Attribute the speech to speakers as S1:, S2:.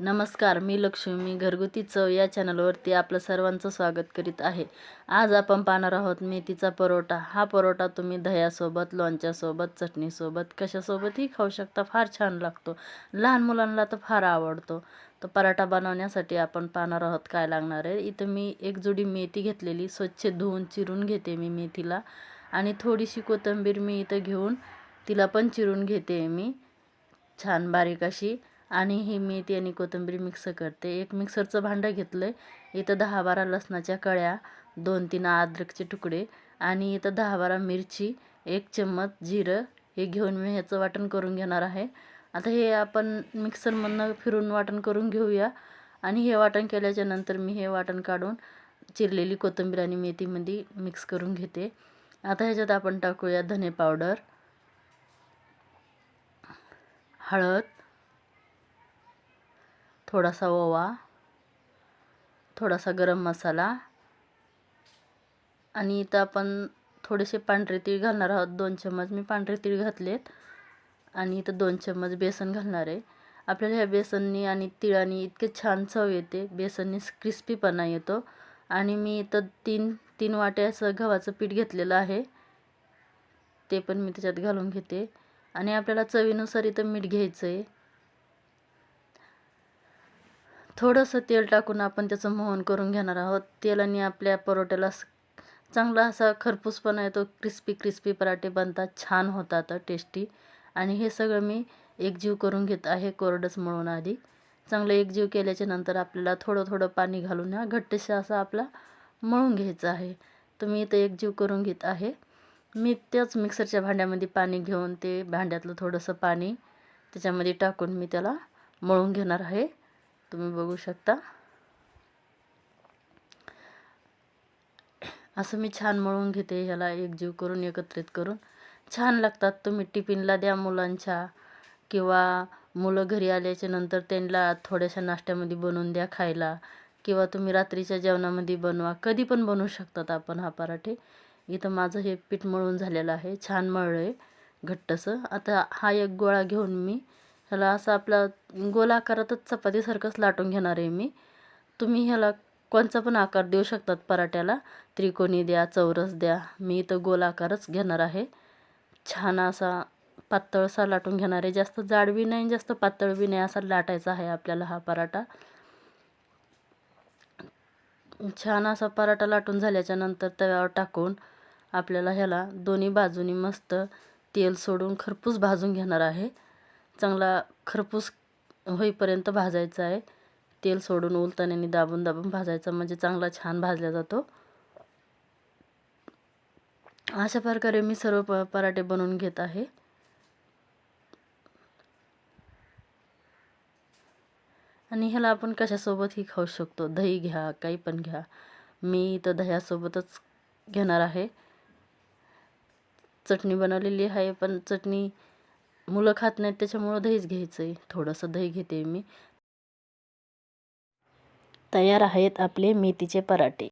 S1: नमस्कार मी लक्ष्मी घरगुती चव या चॅनलवरती आपलं सर्वांचं स्वागत करीत आहे. आज आपण पाहणार आहोत मेथीचा परोठा. हा परोठा तुम्ही दह्यासोबत लोणच्यासोबत चटणीसोबत कशासोबतही खाऊ शकता. फार छान लागतो. लहान मुलांना तर फार आवडतो. तर पराठा बनवण्यासाठी आपण पाहणार आहोत काय लागणार आहे. इथं मी एक जुडी मेथी घेतलेली. स्वच्छ धुवून चिरून घेते मी मेथीला. आणि थोडीशी कोथिंबीर मी इथं घेऊन तिला पण चिरून घेते मी. छान बारीक अशी. आणि ही मेथी आणि कोथिंबीर मिक्स करते. एक मिक्सरचं भांडं घेतलं आहे इथं दहा बारा लसणाच्या कळ्या दोन तीन अद्रकचे तुकडे आणि इथं दहा बारा मिरची एक चम्मच जिरं हे घेऊन मी ह्याचं वाटण करून घेणार आहे. आता हे आपण मिक्सरमधनं फिरून वाटण करून घेऊया. आणि हे वाटण केल्याच्यानंतर मी हे वाटण काढून चिरलेली कोथिंबीर आणि मेथीमध्ये मिक्स करून घेते. आता ह्याच्यात आपण टाकूया धने पावडर हळद थोडासा ओवा थोडासा गरम मसाला आणि इथं आपण थोडेसे पांढरे तीळ घालणार आहोत. दोन चम्मच मी पांढरे तीळ घातलेत आणि इथं दोन चम्मच बेसन घालणार आहे. आपल्याला ह्या बेसननी आणि तिळाने इतके छान चव येते. बेसननी क्रिस्पीपणा येतो आणि मी इथं तीन तीन वाट्याचं असं गव्हाचं पीठ घेतलेलं आहे. ते पण मी त्याच्यात घालून घेते. आणि आपल्याला चवीनुसार इथं मीठ घ्यायचं आहे थोडंसं तेल टाकून आपण त्याचं मोहन करून घेणार आहोत. तेलाने आपल्या परोठ्याला चांगला असा खरपूसपणा येतो क्रिस्पी क्रिस्पी पराठे बनतात. छान होतात टेस्टी आणि हे सगळं मी एकजीव करून घेत आहे कोरडंच मळून आधी. चांगलं एकजीव केल्याच्यानंतर आपल्याला थोडं थोडं पाणी घालून ह्या घट्टशा असा आपला मळून घ्यायचं आहे. तुम्ही इथं एकजीव करून घेत आहे. मी त्याच मिक्सरच्या भांड्यामध्ये पाणी घेऊन ते भांड्यातलं थोडंसं पाणी त्याच्यामध्ये टाकून मी त्याला मळून घेणार आहे. तुम्ही बघू शकता. असं मी छान मळून घेते ह्याला एकजीव करून एकत्रित करून. छान लागतात. तुम्ही टिफिनला द्या मुलांच्या किंवा मुलं घरी आल्याच्यानंतर त्यांना थोड्याशा नाश्त्यामध्ये बनवून द्या खायला किंवा तुम्ही रात्रीच्या जेवणामध्ये बनवा. कधी पण बनवू शकतात आपण हा पराठे. इथं माझं हे पीठ मळून झालेलं आहे. छान मळलं आहे घट्टसं. आता हा एक गोळा घेऊन मी ह्याला असं आपला गोलाकारातच चपातीसारखंच लाटून घेणार आहे मी. तुम्ही ह्याला कोणचा पण आकार देऊ शकतात पराठ्याला. त्रिकोणी द्या चौरस द्या. मी इथं गोलाकारच घेणार आहे. छान असा पातळसा लाटून घेणार आहे. जास्त जाड बी नाही जास्त पातळ बी नाही असा लाटायचा आहे आपल्याला हा पराठा. छान असा पराठा लाटून झाल्याच्यानंतर तव्यावर टाकून आपल्याला ह्याला दोन्ही बाजूनी मस्त तेल सोडून खरपूस भाजून घेणार आहे. चांगला खरपूस होईपर्यंत भाजायचा आहे. तेल सोडून उलताण्याने दाबून दाबून भाजायचा म्हणजे चांगला छान भाजला जातो. अशा प्रकारे मी सर्व प पराठे बनवून घेत आहे. आणि ह्याला आपण कशासोबतही खाऊ शकतो. दही घ्या काही पण घ्या. मी इथं दह्यासोबतच घेणार आहे. चटणी बनवलेली आहे पण चटणी मुलं खात नाहीत त्याच्यामुळं दहीच घ्यायचं आहे थोडंसं दही घेते मी. तयार आहेत आपले मेथीचे पराठे.